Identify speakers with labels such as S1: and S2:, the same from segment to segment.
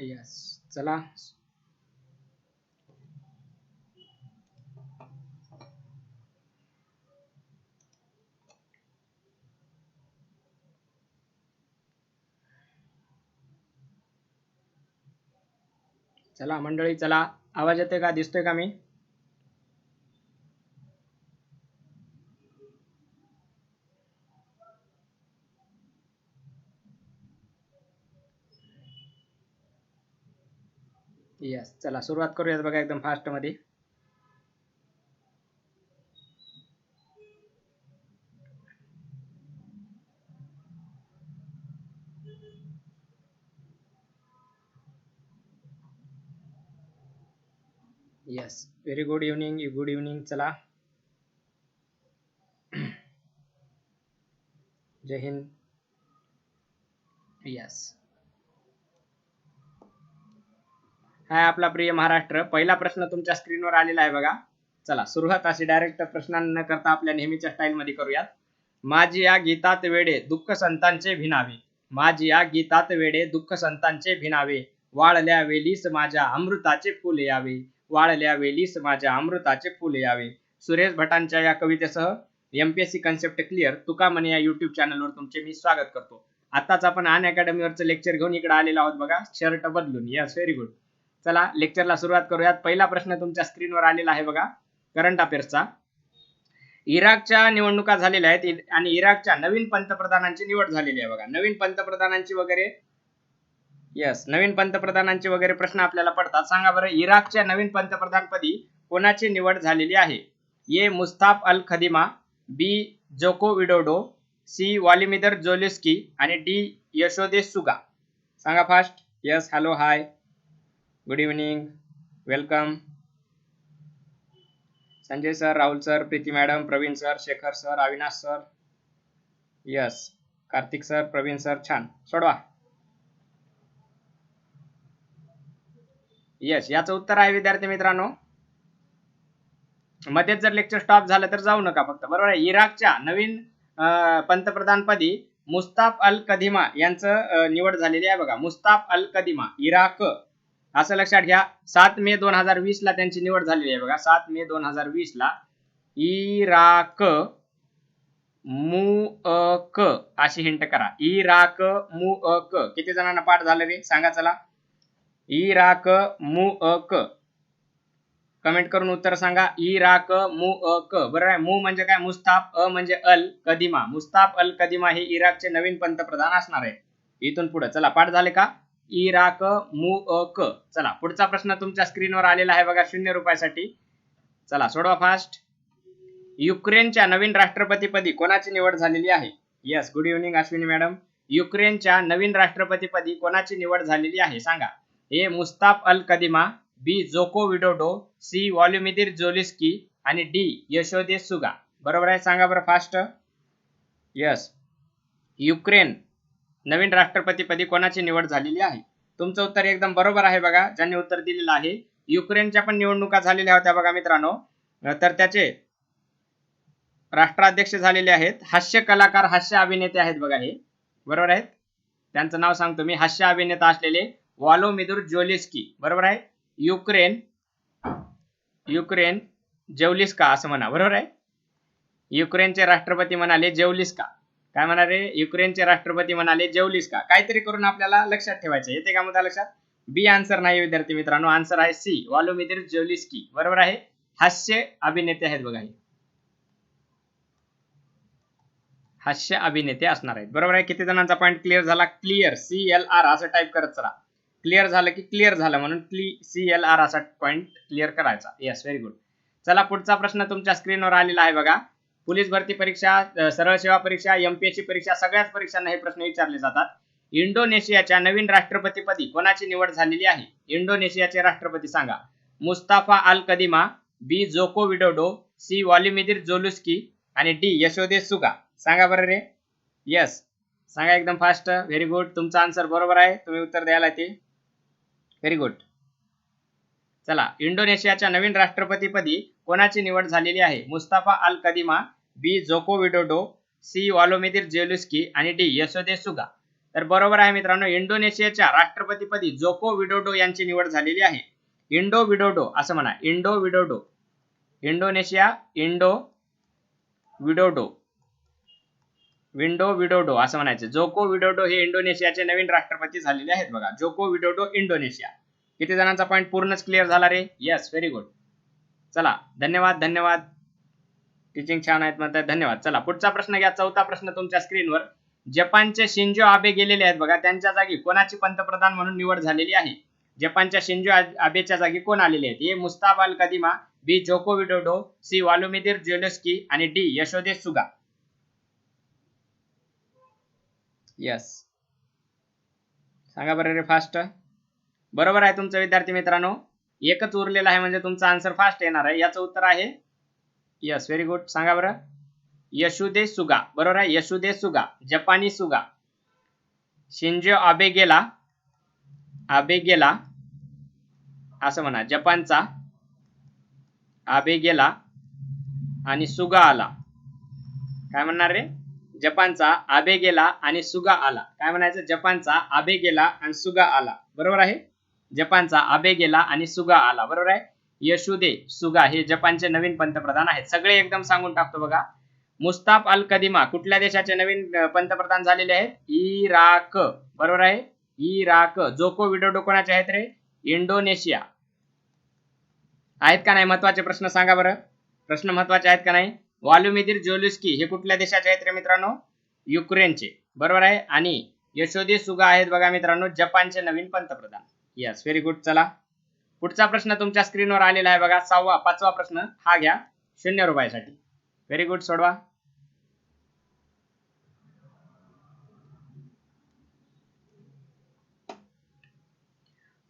S1: Yes चला. चला मंडळी चला. आवाज येते का? दिसतोय का मी? यस चला सुरुवात करूयात बघा एकदम फास्टमध्ये very good evening good evening चला. जय हिंद. यस हाय आपला प्रिय महाराष्ट्र. पहिला प्रश्न तुमच्या स्क्रीनवर आलेला आहे बघा. चला सुरुवात अशी डायरेक्ट प्रश्नांना करता आपल्या नेहमीच्या स्टाईलमध्ये करूयात. माझी या गीतात वेडे दुःख संतांचे भिनावे. माझी या गीतात वेडे दुःख संतांचे भिनावे. वाळल्या वेलीस माझ्या अमृताचे फुले यावे. वाळल्या वेलीस माझ्या अमृताचे फुले यावे. सुरेश भटांच्या या कवितेसह M P SC concept clear Tuka Mhane या युट्यूब चॅनलवर तुमचे मी स्वागत करतो. आताच आपण अन अकॅडमीवरचं लेक्चर घेऊन इकडे आलेलो आहोत बघा. शर्ट बदलून. यस व्हेरी गुड चला लेक्चरला सुरुवात करूयात. पहिला प्रश्न तुमच्या स्क्रीनवर आलेला आहे बघा. करंट अफेअर्सचा इराकच्या निवडणुका झालेल्या आहेत. आणि इराकच्या नवीन पंतप्रधानांची निवड झालेली आहे बघा. नवीन पंतप्रधानांची वगैरे येस नवीन पंतप्रधानांचे वगैरे प्रश्न आपल्याला पडतात. सांगा बरं इराकच्या नवीन पंतप्रधानपदी कोणाची निवड झालेली आहे? ए. मुस्ताफ अल खदिमा बी. Joko Widodo C. Volodymyr Zelensky आणि डी. Yoshihide Suga. सांगा fast yes hello hi good evening welcome Sanjay sir Rahul sir Preeti madam Pravin sir Shekhar sir Avinash sir yes Kartik sir Pravin sir छान सोडवा yes याचं उत्तर आहे विद्यार्थी मित्रांनो. मध्येच जर लेक्चर स्टॉप झालं तर जाऊ नका फक्त बरोबर आहे? इराकच्या नवीन पंतप्रधानपदी मुस्ताफ अल कदिमा यांचं निवड झालेली आहे बघा. Mustafa al Kadhimi Iraq. असं लक्षात घ्या. सात मे दोन हजार वीस ला त्यांची निवड झालेली आहे बघा. सात मे दोन हजार वीस ला इराक मुअक अशी हिंट करा. इराक मुअक किती जणांना पाठ झालं रे? सांगा चला. इराक मुअक कमेंट करून उत्तर सांगा. इराक मु क बरोबर आहे. मु म्हणजे काय? मुस्ताफ अ म्हणजे अल कदिमा. मुस्ताफ अल कदिमा हे इराकचे नवीन पंतप्रधान असणार आहे इथून पुढे. चला पाठ झाले का? इराक मु क चला पुढचा प्रश्न तुमच्या स्क्रीनवर आलेला आहे बघा शून्य रुपयासाठी. चला सोडवा फास्ट युक्रेनच्या नवीन राष्ट्रपतीपदी कोणाची निवड झालेली आहे? Yes good evening Ashwini madam युक्रेनच्या नवीन राष्ट्रपतीपदी कोणाची निवड झालेली आहे? सांगा. ए मुस्ताफ al Kadhimi B Joko Widodo C वॉल्युमिदिर जोलिस्की आणि डी यशोदे सुगा. बरोबर आहे सांगा बरं फास्ट यस युक्रेन नवीन राष्ट्रपतीपदी कोणाची निवड झालेली आहे? तुमचं उत्तर एकदम बरोबर आहे बघा. ज्यांनी उत्तर दिलेलं आहे युक्रेनच्या पण निवडणुका झालेल्या होत्या बघा मित्रांनो. तर त्याचे राष्ट्राध्यक्ष झालेले आहेत. हास्य कलाकार हास्य अभिनेते आहेत बघा हे. बरोबर आहेत? त्यांचं नाव सांगतो मी. हास्य अभिनेता असलेले वॉलोमिदुर जोलिस्की. बरोबर आहे? युक्रेन युक्रेन जेवलिस्का असं म्हणा. बरोबर आहे? युक्रेनचे राष्ट्रपती म्हणाले जेवलिस्का. काय म्हणाले? युक्रेनचे राष्ट्रपती म्हणाले जेवलीस का? काहीतरी करून आपल्याला लक्षात ठेवायचं येते का मुद्दा लक्षात? बी आन्सर नाही विद्यार्थी मित्रांनो. आन्सर आहे सी. वॉलोमिदिर जेवलिस्की. बरोबर आहे? हास्य अभिनेते आहेत बघा हे. हास्य अभिनेते असणार आहेत. बरोबर आहे? किती जणांचा पॉईंट क्लिअर झाला? क्लिअर सी एल आर असं टाईप करत चला. क्लिअर झालं की क्लिअर झालं म्हणून सी एल आर असा पॉईंट क्लिअर करायचा. येस व्हेरी गुड चला पुढचा प्रश्न तुमच्या स्क्रीनवर आलेला आहे बघा. पोलीस भरती परीक्षा सरळ सेवा परीक्षा एमपीएससी परीक्षा सगळ्याच परीक्षांना हे प्रश्न विचारले जातात. इंडोनेशियाच्या नवीन राष्ट्रपतीपदी कोणाची निवड झालेली आहे? इंडोनेशियाचे राष्ट्रपती सांगा. Mustafa Al Kadhimi B Joko Widodo C Volodymyr Zelensky आणि डी यशोदे सुगा. सांगा बरं रे. यस सांगा एकदम फास्ट व्हेरी गुड तुमचा आन्सर बरोबर आहे. तुम्ही उत्तर द्यायला ते व्हेरी गुड चला. इंडोनेशियाच्या नवीन राष्ट्रपतीपदी कोणाची निवड झालेली आहे? Mustafa Al Kadhimi B Joko Widodo C Volodymyr Zelensky आणि डी यशोदे सुगा. तर बरोबर आहे मित्रांनो इंडोनेशियाच्या राष्ट्रपतीपदी जोको विडोडो यांची निवड झालेली आहे. इंडो विडोडो असं म्हणा Indo Widodo. Indonesia Indo Widodo. Window Widodo असं म्हणायचं. जोको विडोडो हे इंडोनेशियाचे नवीन राष्ट्रपती झालेले आहेत बघा. Joko Widodo Indonesia. किती जणांचा पॉईंट पूर्णच क्लिअर झाला रे? येस व्हेरी गुड चला धन्यवाद धन्यवाद. टीचिंग छान आहेत म्हणतात. धन्यवाद. चला पुढचा प्रश्न घ्या. चौथा प्रश्न तुमच्या स्क्रीनवर जपानचे शिंजो आबे गेलेले आहेत बघा. त्यांच्या जागी कोणाची पंतप्रधान म्हणून निवड झालेली आहे? जपानच्या शिंजो आबेच्या जागी कोण आलेले आहेत? ए. मुस्ताब अल Kadhimi B. Joko Widodo C. वालुमिदिर ज्वेलस्की आणि डी. Yoshihide Suga. यस सांगा बरं रे फास्ट बरोबर आहे तुमचं विद्यार्थी मित्रांनो. एकच उरलेला आहे म्हणजे तुमचा आन्सर फास्ट येणार आहे. याचं उत्तर आहे यस व्हेरी गुड सांगा बरं. Yoshihide Suga. बरोबर आहे? Yoshihide Suga. जपानी सुगा. शिंजो आबे गेला. आबे गेला. असं म्हणा. जपानचा आबे गेला आणि सुगा आला. काय म्हणणार रे? जपानचा आबे गेला आणि सुगा आला. काय म्हणायचं? जपानचा आबे गेला आणि सुगा आला. बरोबर आहे? जपानचा आबे गेला आणि सुगा आला. बरोबर आहे? यशुदे सुगा हे जपानचे नवीन पंतप्रधान आहेत. सगळे एकदम सांगून टाकतो बघा. मुस्ताफ अल कदिमा कुठल्या देशाचे नवीन पंतप्रधान झालेले आहेत? इराक. बरोबर आहे? इराक. जोको विडोडो कोणाचे आहेत रे? इंडोनेशिया. आहेत का नाही? महत्त्वाचे प्रश्न सांगा बरं. प्रश्न महत्त्वाचे आहेत का नाही? वालुमिदिर जोलुस्की हे कुठल्या देशाचे आहेत रे मित्रांनो? युक्रेनचे. बरोबर आहे? आणि यशोदे सुगा आहेत बघा मित्रांनो जपानचे नवीन पंतप्रधान. यस व्हेरी गुड चला. पुढचा प्रश्न तुमच्या स्क्रीनवर आलेला आहे बघा. सहावा पाचवा प्रश्न. हा घ्या. शून्य रुपयासाठी. व्हेरी गुड सोडवा.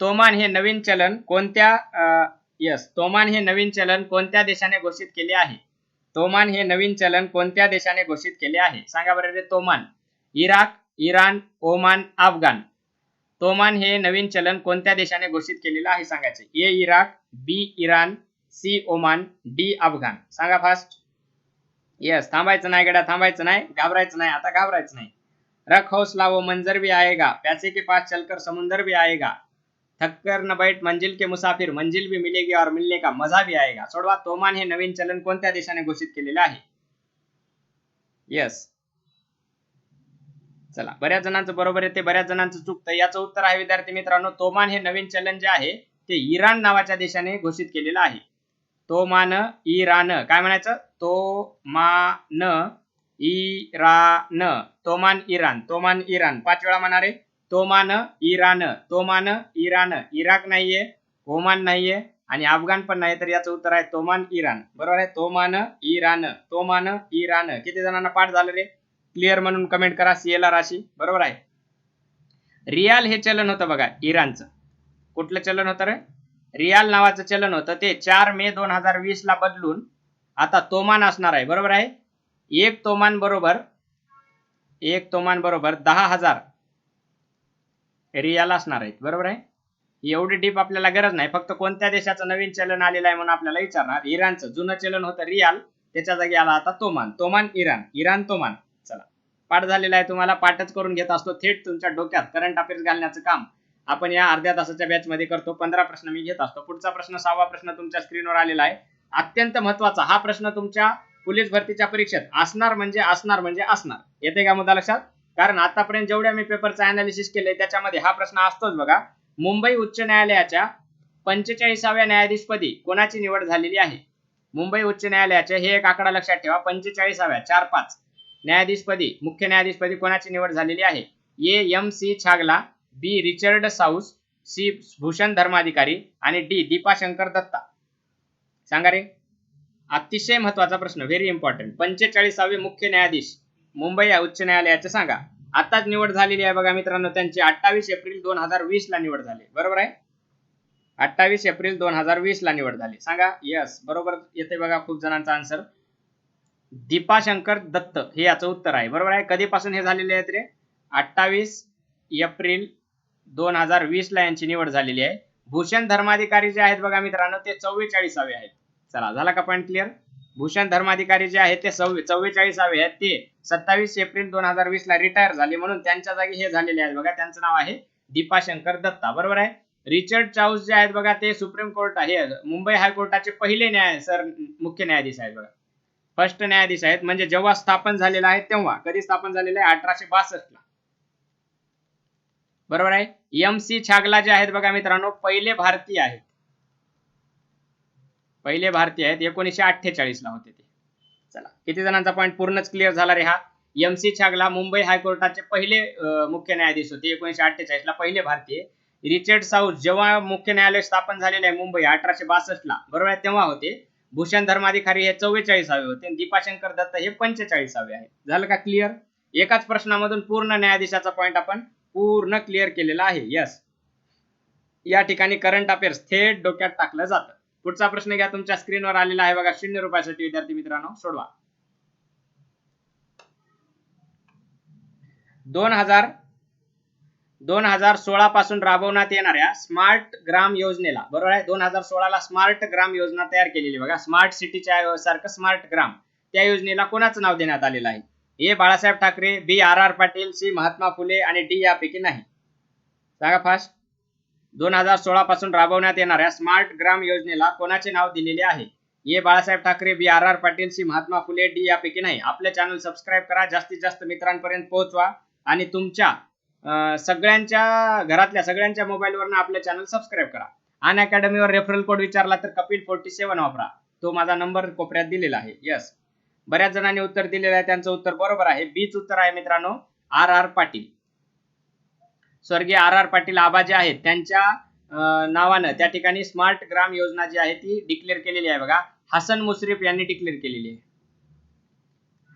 S1: तोमान हे नवीन चलन कोणत्या यस तोमान हे नवीन चलन कोणत्या देशाने घोषित केले आहे? तोमान हे नवीन चलन कोणत्या देशाने घोषित केले आहे? सांगा बरं रे toman. Iraq Iran Oman Afghan. Toman हे नवीन चलन कोणत्या देशाने घोषित केलेलं आहे सांगायचं? A Iraq B Iran C Oman D Afghan. सांगा फास्ट येस थांबायचं नाही गडा थांबायचं नाही घाबरायचं नाही आता घाबरायचं नाही. रख हौसला वो मंजर भी आएगा प्यासे के पास चलकर समुंदर भी आएगा. थक्कर न बैठ मंजिल के मुसाफिर मंजिल भी मिलेगी और मिलने का मजा भी आएगा. सोडवा तोमान हे नवीन चलन कोणत्या देशाने घोषित केलेलं आहे? येस चला बऱ्याच जणांचं बरोबर येते बऱ्याच जणांचं चुकतं याचं उत्तर आहे विद्यार्थी मित्रांनो तोमान हे नवीन चलन जे आहे ते इराण नावाच्या देशाने घोषित केलेलं आहे. तोमान इराण काय म्हणायचं? Toman Iran toman Iran toman Iran. पाच वेळा म्हणणारे toman Iran toman Iran. Iraq नाहीये ओमान नाहीये आणि अफगाण पण नाही तर याचं उत्तर आहे तोमान इराण. बरोबर आहे? Toman Iran toman Iran. किती जणांना पाठ झालं रे? क्लिअर म्हणून कमेंट करा सीएला राशी बरोबर आहे? रियाल हे चलन होतं बघा इराणचं. कुठलं चलन होतं रे? रियाल नावाचं चलन होतं ते. चार मे दोन हजार वीस ला बदलून आता तोमान असणार आहे. बरोबर आहे? एक तोमान बरोबर एक तोमान बरोबर दहा हजार रियाल असणार आहेत. बरोबर आहे? एवढी डीप आपल्याला गरज नाही. फक्त कोणत्या देशाचं नवीन चलन आलेलं आहे म्हणून आपल्याला विचारणार? इराणचं. जुनं चलन होतं रियाल त्याच्या जागी आला आता तोमान. तोमान इराण. इराण तोमान. पाठ झालेला आहे तुम्हाला पाठच करून घेत असतो. थेट तुमच्या डोक्यात करंट अफेअर्स घालण्याचं काम आपण या अर्ध्या तासाच्या बॅचमध्ये करतो. पंधरा प्रश्न मी घेत असतो. पुढचा प्रश्न सहावा प्रश्न तुमच्या स्क्रीनवर आलेला आहे. अत्यंत महत्त्वाचा हा प्रश्न तुमच्या पोलीस भरतीच्या परीक्षेत असणार म्हणजे असणार म्हणजे असणार. येते का मुद्दा लक्षात? कारण आतापर्यंत जेवढ्या मी पेपरचं अनालिसिस केलंय त्याच्यामध्ये हा प्रश्न असतोच बघा. मुंबई उच्च न्यायालयाच्या पंचेचाळीसाव्या न्यायाधीशपदी कोणाची निवड झालेली आहे? मुंबई उच्च न्यायालयाचे हे एक आकडा लक्षात ठेवा. पंचेचाळीसाव्या चार पाच. न्यायाधीशपदी मुख्य न्यायाधीशपदी कोणाची निवड झालेली आहे? A. M. C. Chagla B. Richard sauce C. Bhushan Dharmadhikari आणि डी. दीपा शंकर दत्ता. सांगा रे. अतिशय महत्त्वाचा प्रश्न व्हेरी इम्पॉर्टंट पंचेचाळीसावे मुख्य न्यायाधीश मुंबई उच्च न्यायालयाचे सांगा. आताच निवड झालेली आहे बघा मित्रांनो त्यांची अठ्ठावीस एप्रिल दोन हजार वीस ला निवड झाली. बरोबर आहे? अठ्ठावीस एप्रिल दोन हजार वीस ला निवड झाली. सांगा यस बरोबर येते बघा खूप जणांचा आन्सर दीपाशंकर दत्त हे याचं उत्तर आहे. बरोबर आहे? कधीपासून हे झालेले आहेत रे? अठ्ठावीस एप्रिल दोन हजार वीस ला यांची निवड झालेली आहे. भूषण धर्माधिकारी जे आहेत बघा मित्रांनो ते चव्वेचाळीसावे आहेत. चला झाला का पॉईंट क्लिअर भूषण धर्माधिकारी जे आहेत ते चव्वेचाळीसावे आहेत. ते सत्तावीस एप्रिल दोन हजार वीस ला रिटायर झाले म्हणून त्यांच्या जागी हे झालेले आहेत बघा. त्यांचं नाव आहे दीपाशंकर दत्ता. बरोबर आहे? रिचर्ड चाऊस जे आहेत बघा ते सुप्रीम कोर्ट आहे मुंबई हायकोर्टाचे पहिले न्याय सर मुख्य न्यायाधीश आहेत बघा. फर्स्ट न्यायाधीश आहेत. म्हणजे जेव्हा स्थापन झालेलं आहे तेव्हा. कधी स्थापन झालेलं आहे? अठराशे बासष्ट ला बरोबर आहे? एम सी छागला जे आहेत बघा मित्रांनो पहिले भारतीय आहेत. पहिले भारतीय आहेत. एकोणीसशे अठ्ठेचाळीस ला होते ते. चला किती जणांचा पॉईंट पूर्णच क्लिअर झाला रे हा? एम सी छागला मुंबई हायकोर्टाचे पहिले मुख्य न्यायाधीश होते. एकोणीसशे अठ्ठेचाळीस ला पहिले भारतीय. रिचर्ड साऊथ जेव्हा मुख्य न्यायालय स्थापन झालेले आहे मुंबई अठराशे बासष्ट ला बरोबर आहे? तेव्हा होते. भूषण धर्माधिकारी हे चव्वेचाळीसावे होते. दीपाशंकर दत्त हे पंचेचाळीसावे आहेत. झालं का क्लिअर एकाच प्रश्नामधून पूर्ण न्यायाधीशाचा पॉईंट आपण पूर्ण क्लिअर केलेला आहे. यस या ठिकाणी करंट अफेअर्स थेट डोक्यात टाकलं जातं. पुढचा प्रश्न घ्या. तुमच्या स्क्रीनवर आलेला आहे बघा. शून्य रुपयासाठी विद्यार्थी मित्रांनो सोडवा. दोन हजार दोन हजार सोळा पासून राबवण्यात येणाऱ्या स्मार्ट ग्राम योजनेला बरोबर आहे? दोन हजार सोळाला स्मार्ट ग्राम योजना तयार केलेली बघा. स्मार्ट सिटीच्या सारखं स्मार्ट ग्राम. त्या योजनेला कोणाचं नाव देण्यात आलेलं आहे? A Balasaheb Thackeray B R R Patil C Mahatma Phule आणि डी यापैकी नाही. सांगा फास्ट दोन हजार सोळा पासून राबवण्यात येणाऱ्या स्मार्ट ग्राम योजनेला कोणाचे नाव दिलेले आहे? A Balasaheb Thackeray B R R Patil C Mahatma Phule D यापैकी नाही. आपले चॅनल सबस्क्राईब करा. जास्तीत जास्त मित्रांपर्यंत पोहोचवा. आणि तुमच्या सगळ्यांच्या घरातल्या सगळ्यांच्या मोबाईलवरनं आपलं चॅनल सबस्क्राईब करा. अन अकॅडमीवर रेफरल कोड विचारला तर कपिल फोर्टी सेवन वापरा. तो माझा नंबर कोपऱ्यात दिलेला आहे. यस बऱ्याच जणांनी उत्तर दिलेलं आहे. त्यांचं उत्तर बरोबर आहे. बीच उत्तर आहे मित्रांनो. R R Patil. स्वर्गीय आर आर पाटील आबा जे आहेत त्यांच्या नावानं त्या ठिकाणी स्मार्ट ग्राम योजना जी आहे ती डिक्लेअर केलेली आहे बघा. हसन मुश्रीफ यांनी डिक्लेअर केलेली आहे.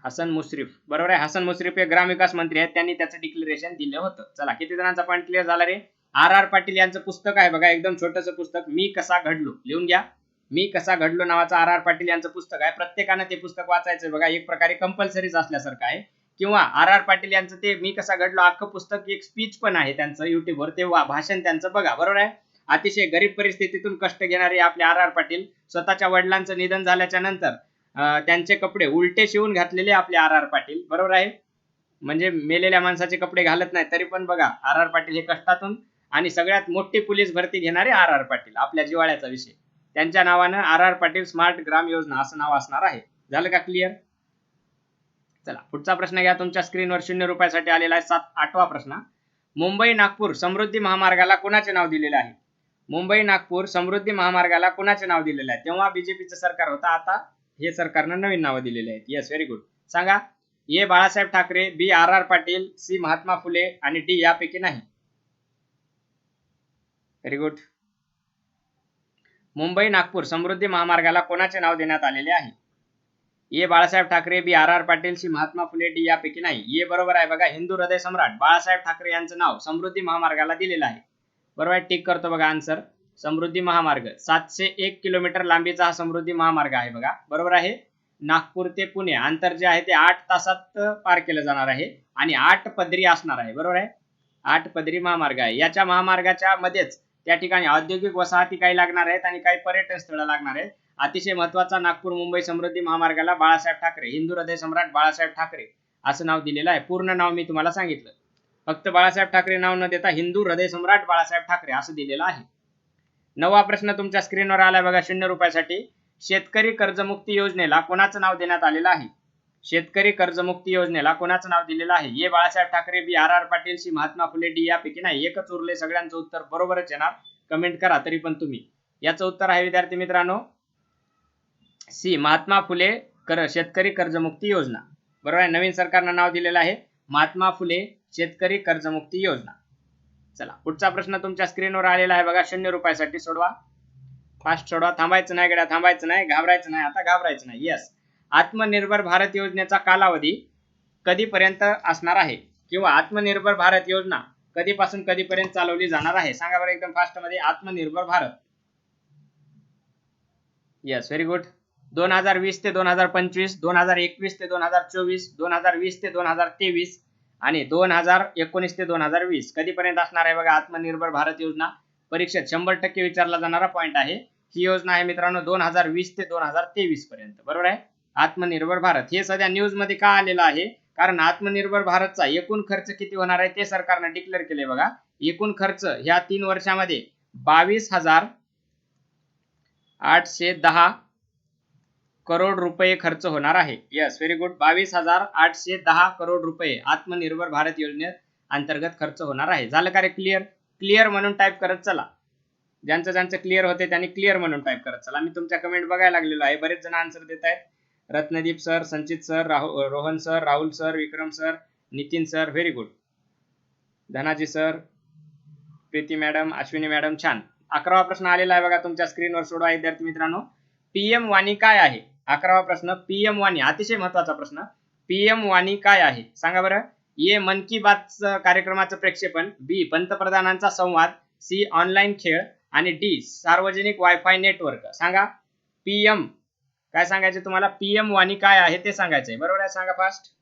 S1: हसन मुश्रीफ. बरोबर आहे? हसन मुश्रीफ हे ग्रामविकास मंत्री आहेत. त्यांनी त्याचं डिक्लेरेशन दिलं होतं. चला किती जणांचा पॉईंट क्लिअर झाला रे? आर आर पाटील यांचं पुस्तक आहे बघा एकदम छोटस पुस्तक. मी कसा घडलो? लिहून घ्या. मी कसा घडलो नावाचं आर आर पाटील यांचं पुस्तक आहे. प्रत्येकानं ते पुस्तक वाचायचं बघा. एक प्रकारे कंपल्सरीच असल्यासारखं आहे. किंवा आर आर पाटील यांचं ते मी कसा घडलो अख्खं पुस्तक एक स्पीच पण आहे त्यांचं युट्यूबवर ते भाषण त्यांचं बघा बरोबर आहे? अतिशय गरीब परिस्थितीतून कष्ट घेणारे आपले आर आर पाटील स्वतःच्या वडिलांचं निधन झाल्याच्यानंतर त्यांचे कपडे उलटे शिवून घातलेले आपले आर आर पाटील. बरोबर आहे? म्हणजे मेलेल्या माणसाचे कपडे घालत नाही तरी पण बघा आर आर पाटील हे कष्टातून आणि सगळ्यात मोठी पोलीस भरती घेणारे आर आर पाटील आपल्या जिवाळ्याचा विषय. त्यांच्या नावानं आर आर पाटील स्मार्ट ग्राम योजना असं नाव असणार आहे. झालं का क्लिअर चला पुढचा प्रश्न घ्या. तुमच्या स्क्रीनवर शून्य रुपयासाठी आलेला आहे सात आठवा प्रश्न. मुंबई नागपूर समृद्धी महामार्गाला कोणाचे नाव दिलेले आहे? मुंबई नागपूर समृद्धी महामार्गाला कोणाचे नाव दिलेले आहे? तेव्हा बीजेपीचं सरकार होतं आता हे सरकारनं नवीन नावं दिलेले आहेत. येस व्हेरी गुड सांगा A Balasaheb Thackeray B R R Patil C Mahatma Phule आणि डी यापैकी नाही. व्हेरी गुड मुंबई नागपूर समृद्धी महामार्गाला कोणाचे नाव देण्यात आलेले आहे? A Balasaheb Thackeray B R R Patil C Mahatma Phule D यापैकी नाही. ए बरोबर आहे बघा हिंदू हृदय सम्राट बाळासाहेब ठाकरे यांचं नाव समृद्धी महामार्गाला दिलेलं आहे. बरोबर आहे टिक करतो बघा आन्सर समृद्धी महामार्ग. सातशे एक किलोमीटर लांबीचा हा समृद्धी महामार्ग आहे बघा. बरोबर आहे? नागपूर ते पुणे. अंतर जे आहे ते आठ तासात पार केलं जाणार आहे आणि आठ पदरी असणार आहे. बरोबर आहे? आठ पदरी महामार्ग आहे. याच्या महामार्गाच्या मध्येच त्या ठिकाणी औद्योगिक वसाहती काही लागणार आहेत आणि काही पर्यटन स्थळं लागणार आहेत. अतिशय महत्त्वाचा नागपूर मुंबई समृद्धी महामार्गाला बाळासाहेब ठाकरे हिंदू हृदय सम्राट बाळासाहेब ठाकरे असं नाव दिलेलं आहे. पूर्ण नाव मी तुम्हाला सांगितलं. फक्त बाळासाहेब ठाकरे नाव न देता हिंदू हृदय सम्राट बाळासाहेब ठाकरे असं दिलेलं आहे. नवा प्रश्न तुमच्या स्क्रीनवर आलाय बघा शून्य रुपयासाठी. शेतकरी कर्जमुक्ती योजनेला कोणाचं नाव देण्यात आलेलं आहे? शेतकरी कर्जमुक्ती योजनेला कोणाचं नाव दिलेलं आहे? A Balasaheb Thackeray B. R. R. Patil C. Mahatma Phule D. यापैकी नाही. एकच उरले सगळ्यांचं उत्तर बरोबरच येणार. कमेंट करा तरी पण तुम्ही. याचं उत्तर आहे विद्यार्थी मित्रांनो सी. महात्मा फुले कर शेतकरी कर्जमुक्ती योजना. बरोबर आहे? नवीन सरकारनं नाव दिलेलं आहे. महात्मा फुले शेतकरी कर्जमुक्ती योजना. चला पुढचा प्रश्न तुमच्या स्क्रीनवर आलेला आहे बघा शून्य रुपयासाठी सोडवा. फास्ट सोडवा थांबायचं नाही गड्या थांबायचं नाही घाबरायचं नाही आता घाबरायचं नाही येस आत्मनिर्भर भारत योजनेचा कालावधी कधीपर्यंत असणार आहे? किंवा आत्मनिर्भर भारत योजना कधीपासून कधीपर्यंत चालवली जाणार आहे? सांगा बरं एकदम फास्टमध्ये आत्मनिर्भर भारत. येस व्हेरी गुड दोन हजार वीस ते दोन हजार पंचवीस दोन हजार एकवीस ते दोन हजार चोवीस दोन हजार वीस ते दोन हजार तेवीस आणि दोन हजार एकोणीस ते दोन हजार वीस कधीपर्यंत असणार आहे बघा आत्मनिर्भर भारत योजना? परीक्षेत शंभर टक्के विचारला जाणारा पॉईंट आहे. ही योजना आहे मित्रांनो दोन हजार वीस ते दोन हजार तेवीस पर्यंत. बरोबर आहे? आत्मनिर्भर भारत. हे सध्या न्यूजमध्ये का आलेलं आहे? कारण आत्मनिर्भर भारतचा एकूण खर्च किती होणार आहे ते सरकारनं डिक्लेअर केले बघा. एकूण खर्च ह्या तीन वर्षामध्ये बावीस हजार आठशे दहा करोड रुपये खर्च होणार आहे. यस व्हेरी गुड बावीस हजार आठशे दहा करोड रुपये आत्मनिर्भर भारत योजनेत अंतर्गत खर्च होणार आहे. झालं का रे क्लिअर क्लिअर म्हणून टाईप करत चला. ज्यांचं ज्यांचं क्लिअर होते त्यांनी क्लिअर म्हणून टाईप करत चला. मी तुमच्या कमेंट बघायला लागलेलो आहे. बरेच जण आन्सर देत आहेत. Ratnadeep sir Sanchit sir Rahul Rohan sir Rahul sir Vikram sir Nitin sir very good Dhanaji sir Preeti madam Ashwini madam छान. अकरावा प्रश्न आलेला आहे बघा तुमच्या स्क्रीनवर सोडवा विद्यार्थी मित्रांनो. पीएम वाणी काय आहे? अकरावा प्रश्न पीएम वाणी अतिशय महत्त्वाचा प्रश्न. पीएम वाणी काय आहे? सांगा बरं. ए मन की बात कार्यक्रमाचं प्रेक्षेपण. बी पंतप्रधानांचा संवाद. सी ऑनलाईन खेळ. आणि डी सार्वजनिक वायफाय नेटवर्क सांगा. पीएम काय सांगायचे तुम्हाला? पीएम वाणी काय आहे ते सांगायचंय. बरोबर आहे? सांगा फास्ट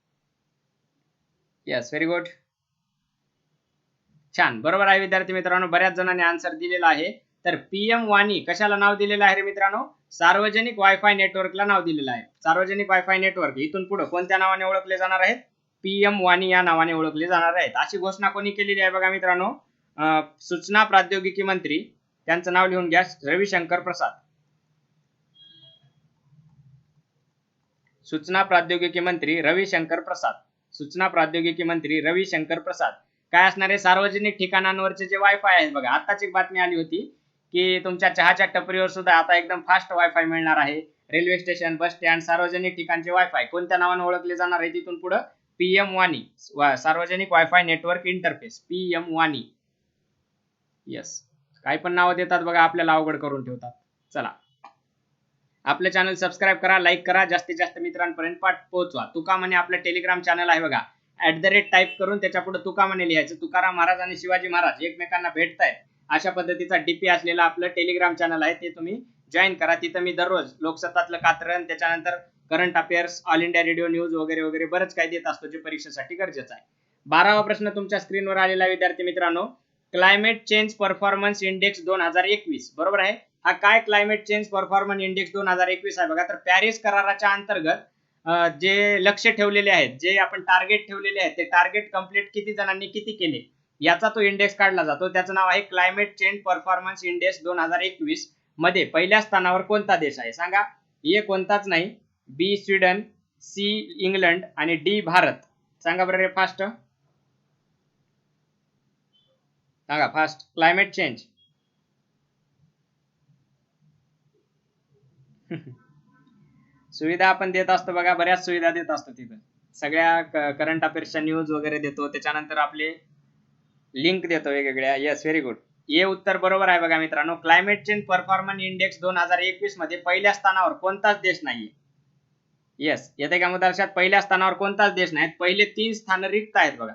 S1: येस व्हेरी गुड छान. बरोबर आहे विद्यार्थी मित्रांनो. बऱ्याच जणांनी आन्सर दिलेला आहे. तर पीएम वाणी कशाला नाव दिलेलं आहे रे मित्रांनो? सार्वजनिक वायफाय नेटवर्कला नाव दिलेलं आहे. सार्वजनिक वायफाय नेटवर्क इथून पुढे कोणत्या नावाने ओळखले जाणार आहेत? पीएम वाणी या नावाने ओळखले जाणार आहेत. अशी घोषणा कोणी केलेली आहे बघा मित्रांनो? सूचना प्रौद्योगिकी मंत्री त्यांचं नाव लिहून घ्या रविशंकर प्रसाद. सूचना प्रौद्योगिकी मंत्री रविशंकर प्रसाद. सूचना प्रौद्योगिकी मंत्री रविशंकर प्रसाद. काय असणार आहे? सार्वजनिक ठिकाणांवरचे जे वायफाय आहेत बघा आताची एक बातमी आली होती. की तुमच्या चहाच्या टपरीवर सुद्धा आता एकदम फास्ट वायफाय मिळणार आहे. रेल्वे स्टेशन बस स्टँड सार्वजनिक ठिकाणचे वायफाय कोणत्या नावाने ओळखले जाणार आहे तिथून पुढे? पीएम वाणी सार्वजनिक वायफाय नेटवर्क इंटरफेस पीएम वाणी येस काही पण नावं देतात बघा आपल्याला अवघड करून ठेवतात. चला. आपलं चॅनल सबस्क्राईब करा लाईक करा जास्तीत जास्त मित्रांपर्यंत पाठ पोहोचवा. तुका म्हणे आपलं टेलिग्राम चॅनल आहे बघा. ऍट द रेट टाईप करून त्याच्या पुढे तुका म्हणे लिहायचं. तुकाराम महाराज आणि शिवाजी महाराज एकमेकांना भेटतायत. अशा पद्धतीचा डीपी असलेला आपलं टेलिग्राम चॅनल आहे ते तुम्ही जॉईन करा. तिथं मी दररोज लोकसत्तातलं कात्रण त्याच्यानंतर current affairs All India Radio news वगैरे वगैरे बरंच काही देत असतो जे परीक्षेसाठी गरजेचं आहे. बारावा प्रश्न तुमच्या स्क्रीनवर आलेला विद्यार्थी मित्रांनो. क्लायमेट चेंज परफॉर्मन्स इंडेक्स दोन हजार एकवीस बरोबर आहे? हा काय क्लायमेट चेंज परफॉर्मन्स इंडेक्स दोन हजार एकवीस आहे बघा. तर पॅरिस कराराच्या अंतर्गत जे लक्ष ठेवलेले आहेत जे आपण टार्गेट ठेवलेले आहेत ते टार्गेट कंप्लीट किती जणांनी किती केले? याचा तो इंडेक्स काढला जातो. त्याचं नाव आहे क्लायमेट चेंज परफॉर्मन्स इंडेक्स दोन हजार एकवीसमध्ये पहिल्या स्थानावर कोणता देश आहे? सांगा. ए कोणताच नाही. बी स्वीडन सी इंग्लंड आणि डी भारत. सांगा बरं रे फास्ट सांगा फास्ट क्लायमेट चेंज सुविधा आपण देत असतो बघा. बऱ्याच सुविधा देत असतो तिथं. सगळ्या करंट अफेअर्सच्या न्यूज वगैरे देतो. त्याच्यानंतर आपले लिंक देतो वेगवेगळ्या. येस व्हेरी गुड हे उत्तर बरोबर आहे बघा मित्रांनो. क्लायमेट चेंज परफॉर्मन्स इंडेक्स दोन हजार एकवीसमध्ये पहिल्या स्थानावर कोणताच देश नाही येस येते का मुद्राशात? पहिल्या स्थानावर कोणताच देश नाही पहिले तीन स्थान रिक्त आहेत बघा.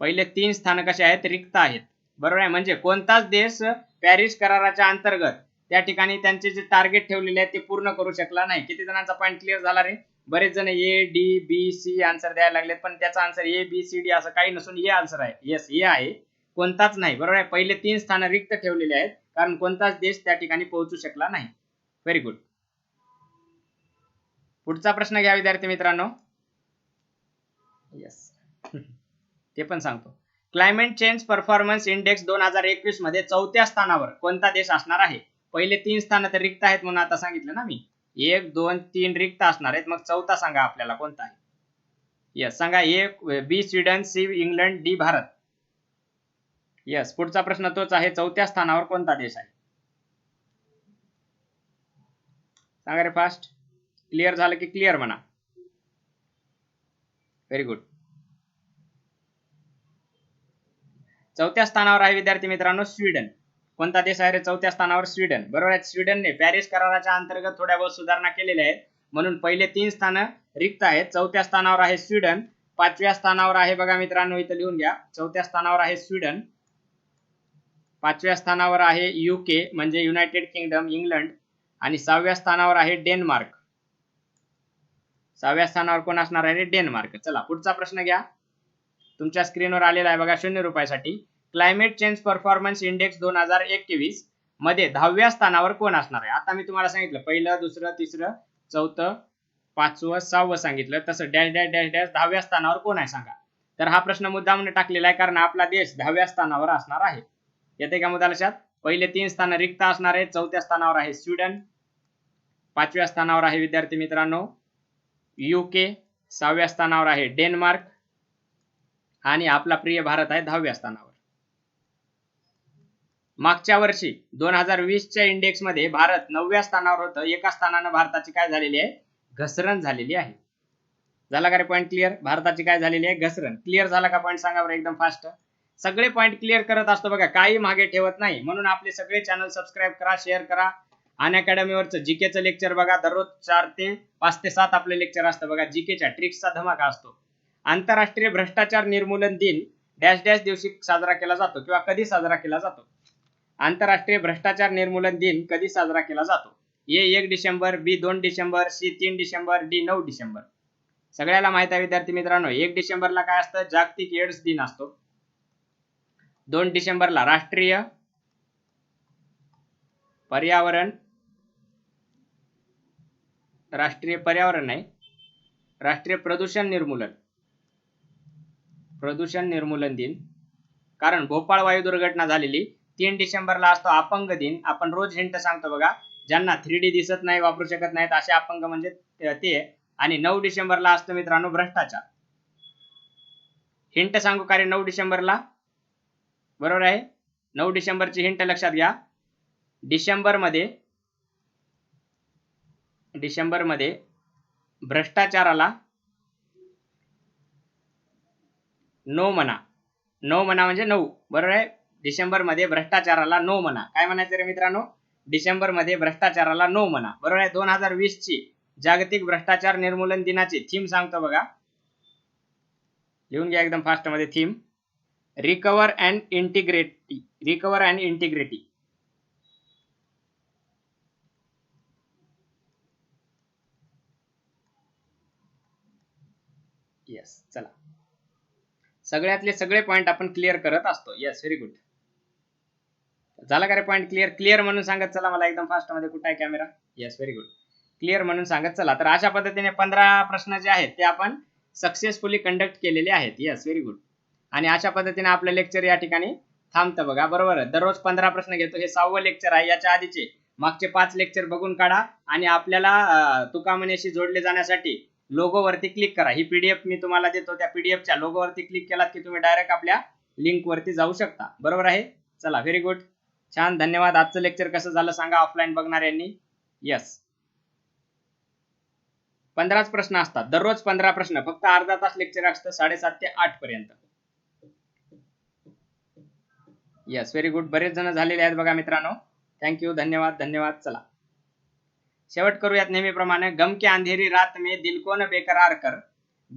S1: पहिले तीन स्थान कसे आहेत? रिक्त आहेत. बरोबर आहे? म्हणजे कोणताच देश पॅरिस कराराच्या अंतर्गत त्या ठिकाणी त्यांचे जे टार्गेट ठेवलेले आहेत ते पूर्ण करू शकला नाही. किती जणांचा पॉईंट क्लिअर झाला रे? बरेच जण A D B C answer द्यायला लागलेत पण त्याचा answer A B C D असं काही नसून ए आन्सर आहे. येस ए आहे. कोणताच नाही बरोबर आहे? पहिले तीन स्थान रिक्त ठेवलेले आहेत कारण कोणताच देश त्या ठिकाणी पोहोचू शकला नाही. व्हेरी गुड पुढचा प्रश्न घ्या विद्यार्थी मित्रांनो. येस ते पण सांगतो. क्लायमेट चेंज परफॉर्मन्स इंडेक्स दोन हजार एकवीसमध्ये चौथ्या स्थानावर कोणता देश असणार आहे? पहिले तीन स्थान तर रिक्त आहेत म्हणून आता सांगितलं ना मी. एक दोन तीन रिक्त असणार आहेत. मग चौथा सांगा आपल्याला कोणता आहे? यस सांगा एक B Sweden C England D Bharat. Yes पुढचा प्रश्न तोच आहे. चौथ्या स्थानावर कोणता देश आहे? सांगा रे फास्ट क्लिअर झालं की क्लिअर म्हणा. व्हेरी गुड चौथ्या स्थानावर आहे विद्यार्थी मित्रांनो स्वीडन. कोणता देश आहे रे? चौथ्या स्थानावर स्वीडन. बरोबर आहे? स्वीडनने पॅरिस कराराच्या अंतर्गत थोड्या बहुत सुधारणा केलेल्या आहेत. म्हणून पहिले तीन स्थान रिक्त आहेत. चौथ्या स्थानावर आहे स्वीडन. पाचव्या स्थानावर आहे बघा मित्रांनो इथं लिहून घ्या. चौथ्या स्थानावर आहे स्वीडन. पाचव्या स्थानावर आहे युके म्हणजे युनायटेड किंगडम इंग्लंड आणि सहाव्या स्थानावर आहे डेन्मार्क. सहाव्या स्थानावर कोण असणार आहे डेन्मार्क. चला पुढचा प्रश्न घ्या. तुमच्या स्क्रीनवर आलेला आहे बघा शून्य रुपयासाठी. क्लायमेट चेंज परफॉर्मन्स इंडेक्स दोन हजार एकवीसमध्ये दहाव्या स्थानावर कोण असणार आहे? आता मी तुम्हाला सांगितलं पहिलं दुसरं तिसरं चौथं पाचवं सहावं सांगितलं. तसं डॅश डॅश डॅश डॅश दहाव्या स्थानावर कोण आहे सांगा? तर हा प्रश्न मुद्दामने टाकलेला आहे कारण आपला देश दहाव्या स्थानावर असणार आहे. येते का मुद्दा लक्षात पहिले तीन स्थान रिक्त असणार आहे चौथ्या स्थानावर आहे स्वीडन. पाचव्या स्थानावर आहे विद्यार्थी मित्रांनो युके सहाव्या स्थानावर आहे डेन्मार्क. आणि आपला प्रिय भारत आहे दहाव्या स्थानावर. मागच्या वर्षी दोन हजार वीसच्या इंडेक्समध्ये भारत नवव्या स्थानावर होतं. एका स्थानानं भारताची काय झालेली आहे? घसरण झालेली आहे. झाला का रे पॉईंट क्लिअर भारताची काय झालेली आहे? घसरण. क्लिअर झाला का पॉईंट सांगा बरं एकदम फास्ट सगळे पॉईंट क्लिअर करत असतो बघा. काही मागे ठेवत नाही. म्हणून आपले सगळे चॅनल सबस्क्राईब करा शेअर करा. अन अकॅडमीवरचं जीकेचं लेक्चर बघा. दररोज चार ते पाच ते सात आपले लेक्चर असतं बघा. जीकेच्या ट्रिक्सचा धमाका असतो. आंतरराष्ट्रीय भ्रष्टाचार निर्मूलन दिन डॅश डॅश दिवशी साजरा केला जातो किंवा कधी साजरा केला जातो? आंतरराष्ट्रीय भ्रष्टाचार निर्मूलन दिन कधी साजरा केला जातो? ए एक डिसेंबर बी दोन डिसेंबर सी तीन डिसेंबर डी नऊ डिसेंबर. सगळ्याला माहीत आहे विद्यार्थी मित्रांनो एक डिसेंबरला काय असतं? जागतिक एड्स दिन असतो. दोन डिसेंबरला राष्ट्रीय पर्यावरण राष्ट्रीय पर्यावरण नाही राष्ट्रीय प्रदूषण निर्मूलन. प्रदूषण निर्मूलन दिन. कारण भोपाळ वायू दुर्घटना झालेली तीन डिसेंबरला असतो अपंग दिन. आपण रोज हिंट सांगतो बघा ज्यांना थ्री डी दिसत नाही वापरू शकत नाहीत असे अपंग म्हणजे ते आणि नऊ डिसेंबरला असतो मित्रांनो भ्रष्टाचार. हिंट सांगू का रे नऊ डिसेंबरला? बरोबर आहे? नऊ डिसेंबरची हिंट लक्षात घ्या. डिसेंबरमध्ये मध्ये भ्रष्टाचाराला नऊ म्हणा. नऊ म्हणा म्हणजे नऊ. बरोबर आहे? डिसेंबरमध्ये भ्रष्टाचाराला नो म्हणा. काय म्हणायचं रे मित्रांनो? डिसेंबरमध्ये भ्रष्टाचाराला नो म्हणा. बरोबर आहे? दोन हजार वीस ची जागतिक भ्रष्टाचार निर्मूलन दिनाची थीम सांगतो बघा. लिहून घ्या एकदम फास्टमध्ये theme recover and integrity recover and integrity yes चला. सगळ्यातले सगळे पॉइंट आपण क्लिअर करत असतो. येस व्हेरी गुड झाला का रे पॉईंट क्लिअर क्लिअर म्हणून सांगत चला मला एकदम फास्टमध्ये कुठं आहे camera yes very good clear म्हणून सांगत चला. तर अशा पद्धतीने पंधरा प्रश्न जे आहेत ते आपण सक्सेसफुली कंडक्ट केलेले आहेत. येस व्हेरी गुड आणि अशा पद्धतीने आपलं लेक्चर या ठिकाणी थांबतं बघा. बरोबर दररोज पंधरा प्रश्न घेतो. हे सहावं लेक्चर आहे. याच्या आधीचे मागचे पाच लेक्चर बघून काढा आणि आपल्याला तुकामनेशी जोडले जाण्यासाठी लोगोवरती क्लिक करा. ही पीडीएफ मी तुम्हाला देतो. त्या पीडीएफच्या लोगोवरती क्लिक केलात की तुम्ही डायरेक्ट आपल्या लिंकवरती जाऊ शकता. बरोबर आहे? चला व्हेरी गुड छान धन्यवाद. आजचं लेक्चर कसं झालं सांगा ऑफलाईन बघणाऱ्यांनी. यस पंधराच प्रश्न असतात. दररोज पंधरा प्रश्न. फक्त अर्धा तास लेक्चर असतं साडेसात ते आठ पर्यंत. यस व्हेरी गुड बरेच जण झालेले आहेत बघा मित्रांनो. थँक्यू धन्यवाद. धन्यवाद. चला. शेवट करूयात नेहमीप्रमाणे. गम के अंधेरी रात में दिल को न बेकरार कर.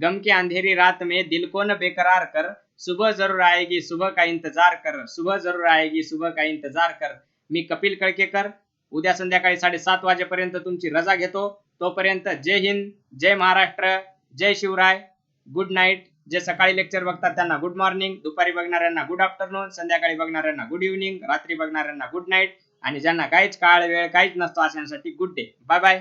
S1: गम के अंधेरी रात में दिल को न बेकरार कर. सुबह जरूर आएगी सुबह का इंतजार कर सुबह जरूर आएगी सुबह का इंतजार कर। मी कपिल कळकेकर उद्या संध्याकाळी साडेसात वाजेपर्यंत तुमची रजा घेतो. तोपर्यंत जय हिंद जय महाराष्ट्र जय शिवराय. गुड नाईट जे सकाळी लेक्चर बघतात त्यांना गुड मॉर्निंग दुपारी बघणाऱ्यांना गुड आफ्टरनून संध्याकाळी बघणाऱ्यांना गुड इव्हनिंग रात्री बघणाऱ्यांना गुड नाईट आणि ज्यांना काहीच काळ वेळ काहीच नसतो अशांसाठी गुड डे बाय बाय